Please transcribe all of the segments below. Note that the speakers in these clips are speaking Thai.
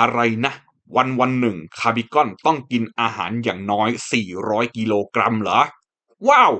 อะไรนะ วันวันหนึ่งคาร์บิคอนต้องกินอาหารอย่างน้อย 400 กิโลกรัมเหรอ ว้าว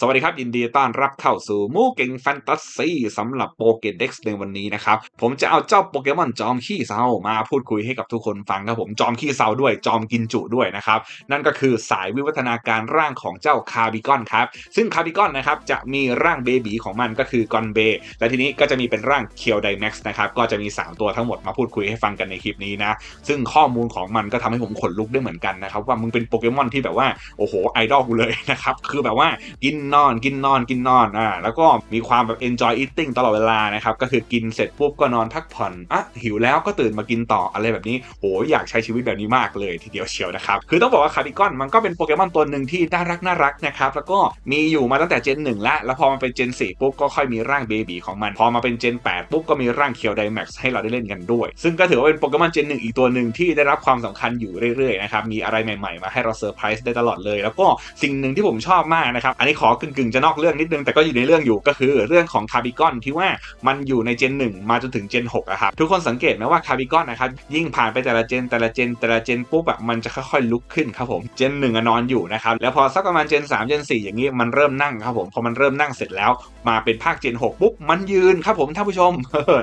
สวัสดีครับยินดีต้อนรับเข้าสู่มูเก่งแฟนตาซีสำหรับโปเกเด็กในวันนี้นะครับ ผมจะเอาเจ้าโปเกมอนจอมขี้เศร้ามาพูดคุยให้กับทุกคนฟังครับผมจอมขี้เศร้าด้วยจอมกินจุด้วยนะครับ นั่นก็คือสายวิวัฒนาการร่างของเจ้าคาร์บิคอนครับซึ่งคาร์บิคอนนะครับจะมีร่างเบบีของมันก็คือกอนเบและทีนี้ก็จะมีเป็นร่างเคียวไดแม็กซ์นะครับก็จะมี 3 ตัวทั้งหมดมาพูดคุยให้ฟังกันในคลิปนี้นะซึ่งข้อมูลของมันก็ทำให้ผมขนลุกได้เหมือนกันนะครับว่ามึงเป็นโปเกมอนที่แบบว่าโอ้โหไอดอลกูเลยนะครับคือแบบว่ากินนอน กินนอนกินนอนอ่าแล้วก็มีความแบบ enjoy eating ตลอดเวลานะครับก็คือกินเสร็จปุ๊บก็นอนพักผ่อนอะหิวแล้วก็ตื่นมากินต่ออะไรแบบนี้โหอยากใช้ชีวิตแบบนี้มากเลยทีเดียวเชียวนะครับคือต้องบอกว่าคาร์บิคอนมันก็เป็นโปเกมอนตัวหนึ่งที่น่ารักน่ารักนะครับแล้วก็มีอยู่มาตั้งแต่เจน1แล้วแล้วพอมาเป็นเจน4ปุ๊บก็ค่อยมีร่างเบบีของมัน พอมาเป็นเจน8ปุ๊บก็มีร่างเคียวไดแม็กซ์ให้เราได้เล่นกันด้วย ซึ่งก็ถือว่าเป็นโปเกมอนเจน1อีกตัวหนึ่งที่ได้รับความสำคัญอยู่เรื่อยๆนะครับมีอะไรใหม่ๆ มาให้เราเซอร์ไพรส์ได้ตลอดเลย แล้วก็สิ่งหนึ่งที่ผมชอบมากนะครับอันนี้ขอกึ่งๆจะนอกเรื่องนิดนึงแต่ก็อยู่ในเรื่องอยู่ก็คือเรื่องของคาร์บิคอนที่ว่ามันอยู่ในเจน 1 มาจนถึงเจน6อะครับทุกคนสังเกตไหมว่าคาร์บิคอนนะครับยิ่งผ่านไปแต่ละเจนแต่ละเจนแต่ละเจนปุ๊บแบบมันจะค่อยๆลุกขึ้นครับผมเจน1อะนอนอยู่นะครับแล้วพอสักประมาณเจน3เจน4อย่างนี้มันเริ่มนั่งครับผมพอมันเริ่มนั่งเสร็จแล้ว มาเป็นภาคเจน6ปุ๊บมันยืนครับผมท่านผู้ชม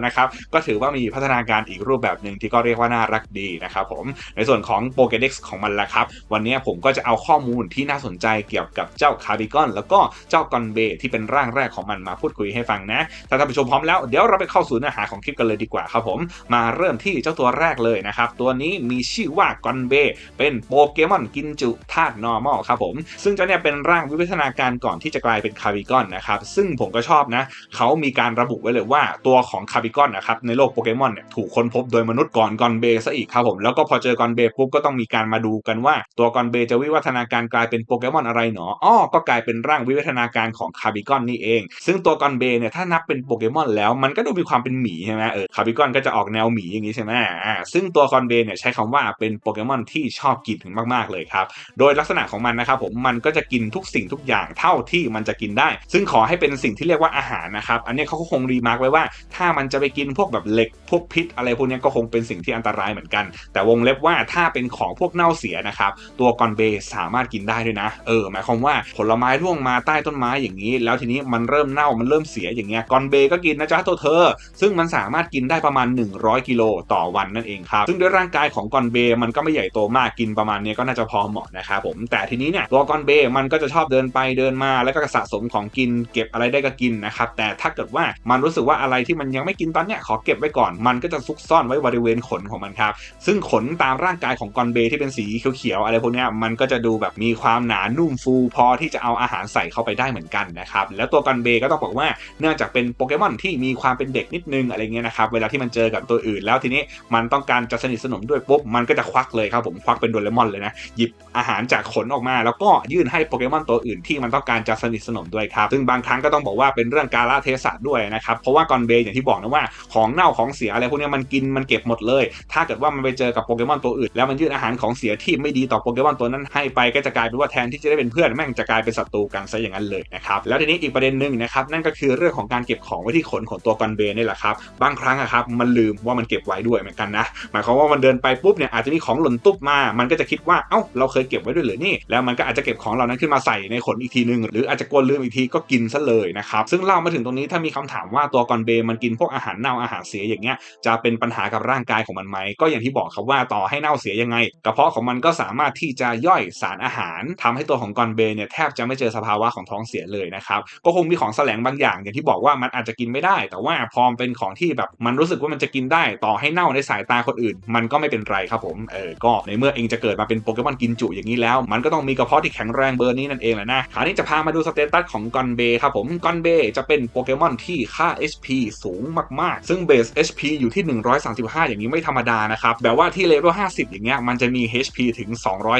นะครับก็ถือว่ามีพัฒนาการอีกรูปแบบหนึ่งที่ก็เรียกว่าน่ารักดีนะครับผมในส่วนของโปเกเด็กของมันละครับ วันนี้ผมก็จะเอาข้อมูลที่น่าสนใจเกี่ยวกับเจ้าคาร์บิคอนแล้วก็เจ้ากอนเบที่เป็นร่างแรกของมันมาพูดคุยให้ฟังนะถ้าท่านผู้ชมพร้อมแล้วเดี๋ยวเราไปเข้าสู่เนื้อหาของคลิปกันเลยดีกว่าครับผมมาเริ่มที่เจ้าตัวแรกเลยนะครับตัวนี้มีชื่อว่ากอนเบเป็นโปเกมอนกินจุธาตุนอร์มอลครับผมซึ่งเจ้าเนี่ยเป็นร่างวิวัฒนาการก่อนที่จะกลายเป็นคาร์บิคอนนะครับซึ่งผมก็ชอบนะเขามีการระบุไว้เลยว่าตัวของคาบิคอนนะครับในโลกโปเกมอนเนี่ยถูกค้นพบโดยมนุษย์ก่อนกอนเบซะอีกครับผมแล้วก็พอเจอกอนเบปุ๊บก็ต้องมีการมาดูกันว่า ตัวกอนเบจะวิวัฒนาการกลายเป็นโปเกมอนอะไรหนออ้อก็กลายเป็นร่างวิวัฒนาการของคาบิคอนนี่เอง ซึ่งตัวกอนเบเนี่ยถ้านับเป็นโปเกมอนแล้วมันก็ดูมีความเป็นหมีใช่ไหมเออคาบิคอนก็จะออกแนวหมีอย่างนี้ใช่ไหมอ่าซึ่งตัวคอนเบเนี่ยใช้คำว่าเป็นโปเกมอนที่ชอบกินถึงมากๆเลยครับโดยลักษณะของมันนะครับผมมันก็จะกินทุกสิ่งทุกอย่างเท่าที่มันจะกินได้ ซึ่งขอให้เป็นสิ่งที่ที่เรียกว่าอาหารนะครับ อันนี้เขาก็คงรีมาร์กไว้ว่า ถ้ามันจะไปกินพวกแบบเหล็กพวกพิษ อะไรพวกนี้ก็คงเป็นสิ่งที่อันตรายเหมือนกัน แต่วงเล็บว่าถ้าเป็นของพวกเน่าเสียนะครับ ตัวกอนเบสามารถกินได้ด้วยนะ เออ หมายความว่าผลไม้ร่วงมาใต้ต้นไม้อย่างนี้ แล้วทีนี้มันเริ่มเน่ามันเริ่มเสียอย่างเงี้ยกอนเบก็กินนะจ๊ะตัวเธอ ซึ่งมันสามารถกินได้ประมาณ 100 กิโลต่อวันนั่นเองครับซึ่งด้วยร่างกายของกอนเบมันก็ไม่ใหญ่โตมากกินประมาณนี้ก็น่าจะพอเหมาะนะครับผมแต่ทีนี้เนี่ยตัวกอนเบมันก็จะชอบเดินไปเดินมาแล้วก็สะสมของกินเก็บอะไรได้ก็กินนะครับแต่ถ้าเกิดว่ามันรู้สึกว่าอะไรที่มันยังไม่กินตอนเนี้ยขอเก็บไว้ก่อน มันก็จะซุกซ่อนไว้บริเวณขนของมันครับซึ่งขนตามร่างกายของกอนเบที่เป็นสีเขียวๆอะไรพวกเนี้ยมันก็จะดูแบบมีความหนานุ่มฟูพอที่จะเอาอาหารใส่เข้าไปได้เหมือนกันนะครับแล้วตัวกอนเบก็ต้องบอกว่าเนื่องจากเป็นโปเกมอนที่มีความเป็นเด็กนิดนึงอะไรเงี้ยนะครับเวลาที่มันเจอกับตัวอื่น แล้วทีนี้มันต้องการจะสนิทสนมด้วยปุ๊บมันก็จะควักเลยครับผมควักเป็นโดเรมอนเลยนะหยิบอาหารจากขนออกมา แล้วก็ยื่นให้โปเกมอนตัวอื่นที่มันต้องการจะสนิทสนมด้วยครับซึ่งบางครั้งก็ต้องบอกว่าเป็นเรื่องการละเทศะด้วยนะครับ เพราะว่ากอนเบย์อย่างที่บอกนะว่าของเน่าของเสียอะไรพวกนี้มันกินมันเก็บหมดเลย ถ้าเกิดว่ามันไปเจอกับโปเกมอนตัวอื่น แล้วมันยื่นอาหารของเสียที่ไม่ดีต่อโปเกมอนตัวนั้นให้ไปก็จะกลายเป็นว่าแทนที่จะได้เป็นเพื่อนแม่งจะกลายเป็นศัตรูกันซะอย่างนั้นเลยนะครับแล้วทีนี้อีกประเด็นหนึ่งนะครับนั่นก็คือเรื่องของการเก็บของไว้ที่ขนของตัวกอนเบย์นี่แหละครับบางครั้งอะครับมันลืมว่ามันเก็บไว้ด้วยเหมือนกันนะหมายความว่ามันเดินไปปุ๊บเนี่ยอาจจะมีของหล่นตุ๊บมา มันก็จะคิดว่าเอ้าเราเคยเก็บไว้ด้วยหรือนี่แล้วมันก็อาจจะเก็บของเหล่านั้นขึ้นมาใส่ในขนอีกทีนึงหรืออาจจะกลัวลืมอีกทีก็กินซะเลยนะครับซึ่งเล่ามาถึงตรงนี้ถ้ามีคำถามว่าตัวกอนเบมันกินพวกอาหารเน่าอาหารเสียอย่างเงี้ยจะเป็นปัญหากับร่างกายของมันไหมก็อย่างที่บอกครับว่าต่อให้เน่าเสียยังไง กระเพาะของมันก็สามารถที่จะย่อยสารอาหารทำให้ตัวของกอนเบเนี่ยแทบจะไม่เจอสภาวะของท้องเสียเลยนะครับก็คงมีของแสลงบางอย่าง อย่างที่บอกว่ามันอาจจะกินไม่ได้ แต่ว่าพอมเป็นของที่แบบมันรู้สึกว่ามันจะกินได้ต่อให้เน่าในสายตาคนอื่น มันก็ไม่เป็นไรครับผมเออก็ในเมื่อเองจะเกิดมาเป็นโปเกมอนกินจุอย่างนี้แล้ว มันก็ต้องมีกระเพาะที่แข็งแรงเบอร์นี้นั่นเองแหละนะคราวนี้จะพามาดูสเตตัสของกอนเบครับผมกอนเบจะเป็นโปเกมอนที่ค่า HP สูงมากๆ ซึ่งเบส HP อยู่ที่ 135 อย่างนี้ไม่ธรรมดานะครับ แบบว่าที่เลเวล50 อย่างเงี้ยมันจะมี HP ถึง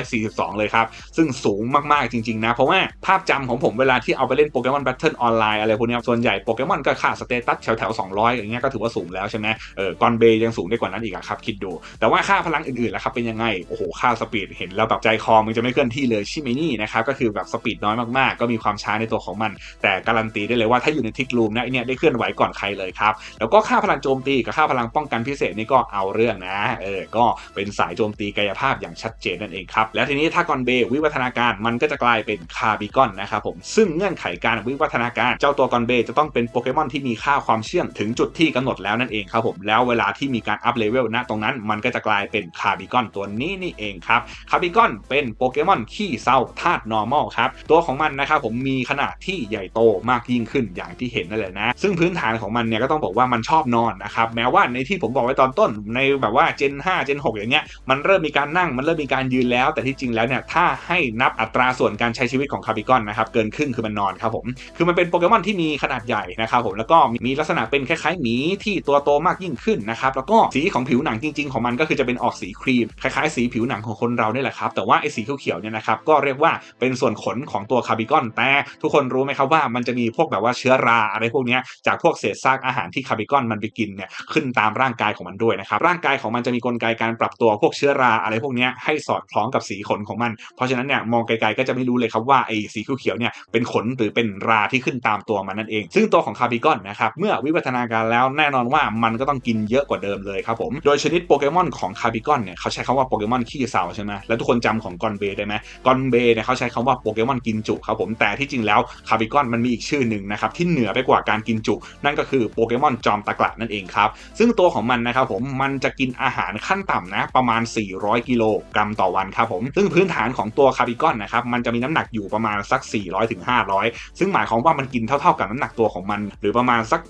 242 เลยครับ ซึ่งสูงมากๆจริงๆนะ เพราะว่าภาพจำของผมเวลาที่เอาไปเล่นโปเกมอนแบทเทิลออนไลน์อะไรพวกนี้ส่วนใหญ่โปเกมอนก็ค่าสเตตัสแถวๆ 200 อย่างเงี้ยก็ถือว่าสูงแล้วใช่ไหมเออกอนเบยังสูงได้กว่านั้นอีกอครับคิดดู แต่ว่าค่าพลังอื่นๆล่ะครับเป็นยังไงโอ้โหค่าสปีดเห็นแล้วแบบใจคอมันจะไม่เคลื่อนที่เลยใช่ไหมนี่นะครับก็คือแบบสปีดน้อยมากๆ ก็มีความช้าในตัวของมัน แต่การันตีได้เลยว่าถ้าอยู่ในทิกลูมนะไอเนี่ยได้เคลื่อนไหวก่อนใครเลยครับ แล้วก็ค่าพลังโจมตีกับค่าพลังป้องกันพิเศษนี่ก็เอาเรื่องนะเออก็เป็นสายโจมตีกายภาพอย่างชัดเจนนั่นเองครับแล้วทีนี้ถ้ากอนเบวิวัฒนาการมันก็จะกลายเป็นคาบิกอนนะครับผมซึ่งเงื่อนไขการวิวัฒนาการเจ้าตัวกอนเบจะต้องเป็นโปเกมอนที่มีค่าความเชื่องถึงจุดที่กำหนดแล้วนั่นเองครับผมแล้วเวลาที่มีการอัพเลเวลณตรงนั้น มันก็จะกลายเป็นคาบิกอนตัวนี้นี่เองครับคาบิกอนเป็นโปเกมอนขี้เศร้าธาตุนอร์มอลครับตัวของมันนะครับผมมีขนาดที่ใหญ่โตมากยงขึ้นอย่างที่เห็นนั่นแหละนะ ซึ่งพื้นฐานของมันเนี่ยก็ต้องบอกว่ามันชอบนอนนะครับแม้ว่าในที่ผมบอกไว้ตอนต้นในแบบว่า Gen 5 Gen 6 อย่างเงี้ยมันเริ่มมีการนั่งมันเริ่มมีการยืนแล้ว แต่ที่จริงแล้วเนี่ยถ้าให้นับอัตราส่วนการใช้ชีวิตของคาบิกอนนะครับเกินครึ่งคือมันนอนครับผมคือมันเป็นโปเกมอนที่มีขนาดใหญ่นะครับผมแล้วก็มีลักษณะเป็นคล้ายๆหมีที่ตัวโตมากยิ่งขึ้นนะครับแล้วก็สีของผิวหนังจริง ๆของมันก็คือจะเป็นออกสีครีมคล้ายๆสีผิวหนังของคนเราเนี่ยแหละครับแต่ว่าไอ้สีเขียวๆเนี่ยนะครับก็เรียกว่าเป็นส่วนขนของตัวคาบิกอนแต่ทุกคนรู้ไหมครับว่ามันจะมีพวกกแบบว่าเชื้อราอะไรพวกนี้จากพวกเศษซากอาหารที่คาร์บิกอนมันไปกินเนี่ยขึ้นตามร่างกายของมันด้วยนะครับร่างกายของมันจะมีกลไกการปรับตัวพวกเชื้อราอะไรพวกนี้ให้สอดคล้องกับสีขนของมัน เพราะฉะนั้นเนี่ยมองไกลๆก็จะไม่รู้เลยครับว่าไอ้สีเขียวๆเนี่ยเป็นขนหรือเป็นราที่ขึ้นตามตัวมันนั่นเอง ซึ่งตัวของคาร์บิกอนนะครับเมื่อวิวัฒนาการแล้วแน่นอนว่ามันก็ต้องกินเยอะกว่าเดิมเลยครับผมโดยชนิดโปเกมอนของคาร์บิกอนเนี่ยเขาใช้คำว่าโปเกมอนขี้เศร้าใช่ไหมแล้วทุกคนจำของกอนเบได้ไหมกอนเบเนี่ยเขาใช้คำว่าโปเกมอนกินจุครับผมแต่ที่จริงแล้วคาบิกอนมันมีอีกชื่อหนึ่งนะครับที่เหนือไปกว่าการกินจุ นั่นก็คือโปเกมอนจอมตะกละนั่นเองครับ ซึ่งตัวของมันนะครับผมมันจะกินอาหารขั้นต่ำนะประมาณ 400 กิโลกรัมต่อวันครับผมซึ่งพื้นฐานของตัวคาบิกอนนะครับมันจะมีน้ำหนักอยู่ประมาณสัก400ถึง500 ซึ่งหมายความว่ามันกินเท่าๆกับน้ำหนักตัวของมัน หรือประมาณสัก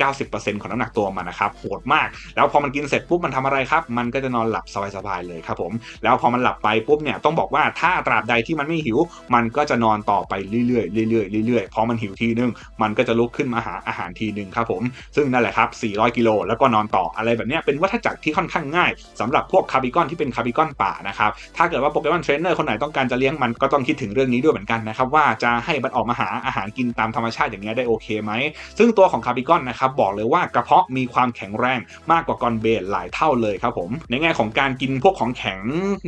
80-90%ของน้ำหนักตัวมันนะครับโหดมาก แล้วพอมันกินเสร็จปุ๊บมันทำอะไรครับมันก็จะนอนหลับสบายๆเลยครับผมแล้วพอมันหลับไปปุ๊บเนี่ยต้องบอกว่าถ้าตราบใดที่มันไม่หิว มันก็จะนอนต่อไปเรื่อยๆเรื่อยๆเรื่อยๆพอมันหิวทีนึงมันก็จะลุกขึ้นมาหาอาหารทีหนึ่งครับผมซึ่งนั่นแหละครับ 400 กิโลแล้วก็นอนต่ออะไรแบบนี้เป็นวัฏจักรที่ค่อนข้างง่ายสำหรับพวกคาร์บิกอนที่เป็นคาร์บิกอนป่านะครับถ้าเกิดว่าโปเกมอนเทรนเนอร์คนไหนต้องการจะเลี้ยงมันก็ต้องคิดถึงเรื่องนี้ด้วยเหมือนกันนะครับว่าจะให้มันออกมาหาอาหารกินตามธรรมชาติอย่างนี้ได้โอเคไหมซึ่งตัวของคาร์บิกอนนะครับบอกเลยว่ากระเพาะมีความแข็งแรงมากกว่ากอนเบลหลายเท่าเลยครับผมในแง่ของการกินพวกของแข็ง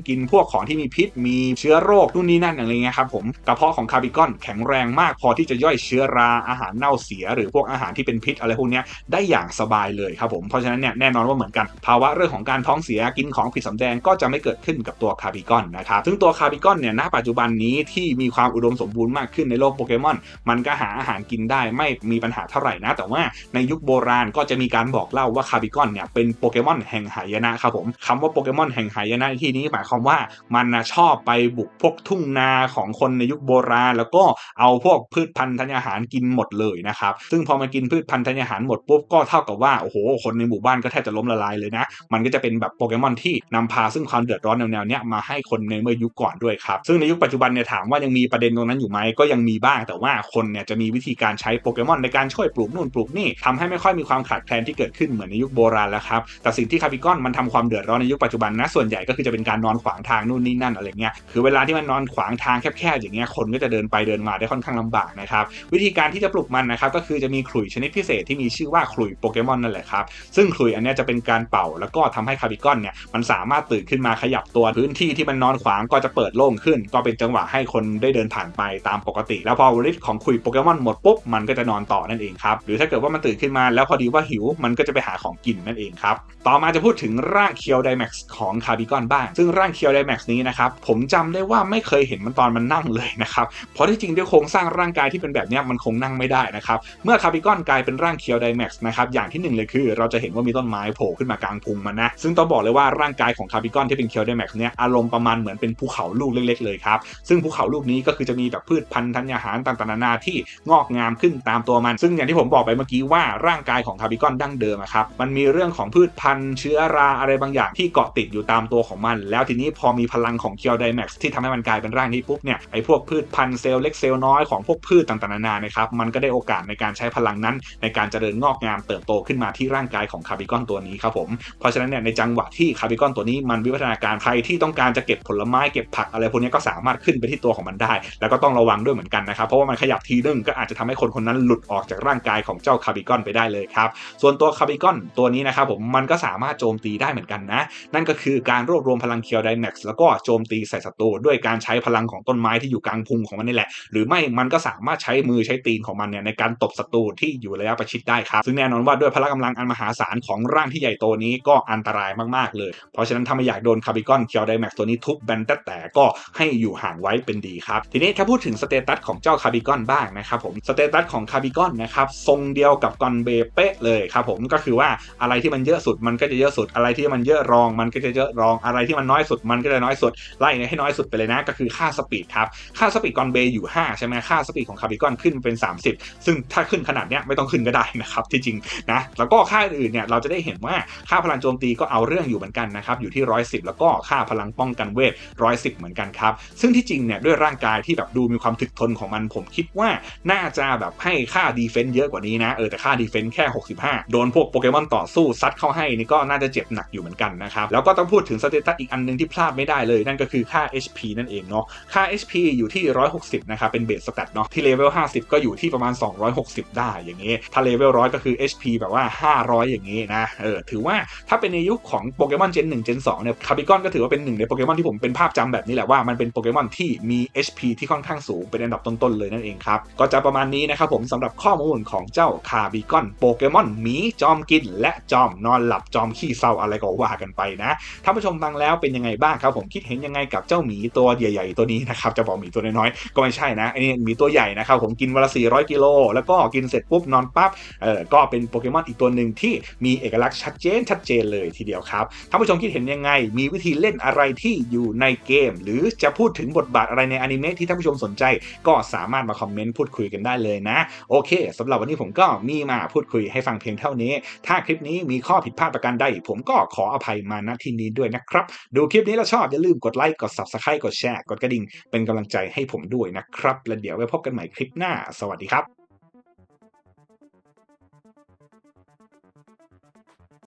กินพวกของที่มีพิษ มีเชื้อโรคนู่นนี่นั่นอะไรเงี้ยครับผมกระเพาะของคาบิกอนแข็งแรงมากพอที่จะย่อยเชื้อราอาหารเน่าเสีย หรือพวกอาหารที่เป็นพิษอะไรพวกนี้ได้อย่างสบายเลยครับผมเพราะฉะนั้นเนี่ยแน่นอนว่าเหมือนกัน ภาวะเรื่องของการท้องเสียกินของผิดสำแดงก็จะไม่เกิดขึ้นกับตัวคาบิกอนนะครับซึ่งตัวคาบิกอนเนี่ยณปัจจุบันนี้ที่มีความอุดมสมบูรณ์มากขึ้นในโลกโปเกมอนมันก็หาอาหารกินได้ไม่มีปัญหาเท่าไหร่นะ แต่ว่าในยุคโบราณก็จะมีการบอกเล่าว่าคาบิกอนเนี่ยเป็นโปเกมอนแห่งหายนะครับผมคำว่าโปเกมอนแห่งหายนะที่นี้หมายความว่ามันนะชอบไปบุกพวกทุ่งนาของคนในยุคโบราณ แล้วก็เอาพวกพืชพันธุ์ธัญญาหารกินหมดเลยนะครับ ซึ่งพอมากินพืชพันธุ์ธัญญาหารหมดปุ๊บก็เท่ากับว่าโอ้โหคนในหมู่บ้านก็แทบจะล้มละลายเลยนะ มันก็จะเป็นแบบโปเกมอนที่นำพาซึ่งความเดือดร้อนแนวๆนี้มาให้คนในเมื่อยุคก่อนด้วยครับ ซึ่งในยุคปัจจุบันเนี่ยถามว่ายังมีประเด็นตรงนั้นอยู่ไหมก็ยังมีบ้างแต่ว่าคนเนี่ยจะมีวิธีการใช้โปเกมอนในการช่วยปลูกนู่นปลูกนี่ทำให้ไม่ค่อยมีความขาดแคลนที่เกิดขึ้นเหมือนในยุคโบราณแล้วครับแต่สิ่งที่คาบิกอนมันทำความเดือดร้อนในยุคปัจจุบันนะส่วนใหญ่ก็คือจะเป็นการนอนขวางทางนู่นนี่นั่นอะไรเงี้ยคือเวลาที่มันนอนขวางทางแคบๆอย่างเงี้ยคนก็จะเดินไปเดินมาได้ค่อนข้างลำบากนะครับวิธีกการที่จะปลุกมันนะครับก็คือจะมีขลุ่ยชนิดพิเศษที่มีชื่อว่าขลุ่ยโปเกมอนนั่นแหละครับซึ่งขลุ่ยอันนี้จะเป็นการเป่าแล้วก็ทำให้คาบิกอนเนี่ยมันสามารถตื่นขึ้นมาขยับตัวพื้นที่ที่มันนอนขวางก็จะเปิดโล่งขึ้น ก็เป็นจังหวะให้คนได้เดินผ่านไปตามปกติ แล้วพอฤทธิ์ของขลุ่ยโปเกมอนหมดปุ๊บมันก็จะนอนต่อนั่นเองครับหรือถ้าเกิดว่ามันตื่นขึ้นมาแล้วพอดีว่าหิวมันก็จะไปหาของกินนั่นเองครับต่อมาจะพูดถึงร่างเคียวไดแม็กซ์ของคาบิกอนบ้าง ซึ่งร่างเคียวไดแม็กซ์นี้นะครับผมจำได้ว่าไม่เคยเห็นมันตอนมันนั่งเลยนะครับเพราะที่จริงด้วยโครงสร้างร่างกายที่เป็นแบบนี้มันคงนั่งไม่ได้นะครับ เมื่อคาบิกอนกลายเป็นร่างเคียวไดแม็กซ์นะครับ อย่างที่หนึ่งเลยคือ เราจะเห็นว่ามีต้นไม้โผล่ขึ้นมากลางพุงมันนะ ซึ่งต้องบอกเลยว่าร่างกายของคาบิกอนที่เป็นเคียวไดแม็กซ์เนี่ยอารมณ์ประมาณเหมือนเป็นภูเขาลูกเล็ก ๆ เลยครับ ซึ่งภูเขาลูกนี้ก็คือจะมีแบบพืชพันธุ์ธัญญาหารต่างๆนานาที่งอกงามขึ้นตามตัวมัน ซึ่งอย่างที่ผมบอกไปเมื่อกี้ว่าร่างกายของคาบิกอนดั้งเดิมครับมันมีเรื่องของพืชพันธุ์เชื้อราอะไรบางอย่างที่เกาะติดอยู่ตามตัวของมัน แล้วทีนี้พอมีพลังของเคียวไดแม็กซ์ที่ทำให้มันกลายเป็นร่างนี้ปุ๊บเนี่ยไอ้พวกพืชพันธุ์เซลล์เล็กเซลล์น้อยของพวกพืชต่างๆนานานะครับมันก็ได้โอกาสในการใช้พลังนั้น ในการเจริญงอกงามเติบโตขึ้นมาที่ร่างกายของคาร์บิกอนตัวนี้ครับผมเพราะฉะนั้นเนี่ยในจังหวะที่คาร์บิกอนตัวนี้มันวิวัฒนาการใครที่ต้องการจะเก็บผลไม้เก็บผักอะไรพวกนี้ก็สามารถขึ้นไปที่ตัวของมันได้ แล้วก็ต้องระวังด้วยเหมือนกันนะครับเพราะว่ามันขยับทีนึงก็อาจจะทำให้คนคนนั้นหลุดออกจากร่างกายของเจ้าคาร์บิกอนไปได้เลยครับส่วนตัวคาร์บิกอนตัวนี้นะครับผมมันก็สามารถโจมตีได้เหมือนกันนะ นั่นก็คือการรวบรวมพลังเคียวไดแม็กซ์แล้วก็โจมตีใส่ศัตรูด้วยการใช้พลังของต้นไม้ที่อยู่กลางพุงของมันนี่แหละ หรือไม่มันก็สามารถใช้มือใช้ตีตีนของมันเนี่ยในการตบศัตรูที่อยู่ระยะประชิดได้ครับซึ่งแน่นอนว่าด้วยพละกำลังอันมหาศาลของร่างที่ใหญ่โตนี้ก็อันตรายมากๆเลย เพราะฉะนั้นถ้าไม่อยากโดนคาร์บิกอนเคียวไดแม็กตัวนี้ทุบแบนแต่แต่ก็ให้อยู่ห่างไว้เป็นดีครับ ทีนี้ถ้าพูดถึงสเตตัสของเจ้าคาร์บิกอนบ้างนะครับผมสเตตัสของคาร์บิกอนนะครับทรงเดียวกับกอนเบเป๊ะเลยครับผมก็คือว่าอะไรที่มันเยอะสุดมันก็จะเยอะสุดอะไรที่มันเยอะรองมันก็จะเยอะรองอะไรที่มันน้อยสุดมันก็จะน้อยสุดไล่ให้น้อยสุดไปเลยนะก็คือค่าสปีดครับค่าสปีดกอนเบอยู่5ใช่ไหมค่าสปีดของคาร์บิกอนขึ้นเป็น30 ซึ่งถ้าขึ้นขนาดเนี้ยไม่ต้องขึ้นก็ได้นะครับที่จริงนะแล้วก็ค่าอื่นเนี่ยเราจะได้เห็นว่าค่าพลังโจมตีก็เอาเรื่องอยู่เหมือนกันนะครับอยู่ที่ 110 แล้วก็ค่าพลังป้องกันเวท 110 เหมือนกันครับซึ่งที่จริงเนี่ยด้วยร่างกายที่แบบดูมีความถึกทนของมันผมคิดว่าน่าจะแบบให้ค่าดีเฟนต์เยอะกว่านี้นะเออแต่ค่าดีเฟนต์แค่ 65 โดนพวกโปเกมอนต่อสู้ซัดเข้าให้นี่ก็น่าจะเจ็บหนักอยู่เหมือนกันนะครับแล้วก็ต้องพูดถึงสเตตัสอีกอันหนึงที่พลาดไม่ได้เลย นั่นก็คือค่า HP นั่นเองเนาะค่า HP อยู่ที่ 160 นะครับเป็นเบสสแตทเนาะที่เลเวล 50 ก็อยู่ที่ประมาณ 260 ได้อย่างงี้ ถ้าเลเวล100ก็คือ HP แบบว่า 500 อย่างงี้นะ เออ ถือว่าถ้าเป็นในยุคของโปเกมอนเจน1เจน2เนี่ยคาบิกอนก็ถือว่าเป็นหนึ่งในโปเกมอนที่ผมเป็นภาพจำแบบนี้แหละว่ามันเป็นโปเกมอนที่มี HP ที่ค่อนข้างสูงเป็นอันดับต้นๆเลยนั่นเองครับ ก็จะประมาณนี้นะครับผมสำหรับข้อมูลของเจ้าคาบิกอนโปเกมอนหมีจอมกิน และจอมนอนหลับจอมขี้เศร้าอะไรก็ว่ากันไปนะท่านผู้ชมฟังแล้วเป็นยังไงบ้างครับผมคิดเห็นยังไงกับเจ้าหมีตัวใหญ่ๆตัวนี้นะครับจะบอกหมีตัวน้อยๆก็ไม่ใช่นะไอ้นี่หมีตัวใหญ่นะครับผมกินวันละ400 กิโล แล้วก็กินเสร็จปุ๊บนอนปั๊บเออก็เป็นโปเกมอนอีกตัวหนึ่งที่มีเอกลักษณ์ชัดเจนชัดเจนเลยทีเดียวครับท่านผู้ชมคิดเห็นยังไง มีวิธีเล่นอะไรที่อยู่ในเกม หรือจะพูดถึงบทบาทอะไรในอนิเมะที่ท่านผู้ชมสนใจ ก็สามารถมาคอมเมนต์พูดคุยกันได้เลยนะ โอเคสำหรับวันนี้ผมก็มีมาพูดคุยให้ฟังเพียงเท่านี้ ถ้าคลิปนี้มีข้อผิดพลาดประการใด ผมก็ขออภัยมาณที่นี้ด้วยนะครับดูคลิปนี้แล้วชอบอย่าลืมกดไลค์กด subscribe กดแชร์กดกระดิ่งเป็นกำลังใจให้ผมด้วยนะครับ และเดี๋ยวไว้พบกันใหม่คลิปหน้าสวัสดีครับ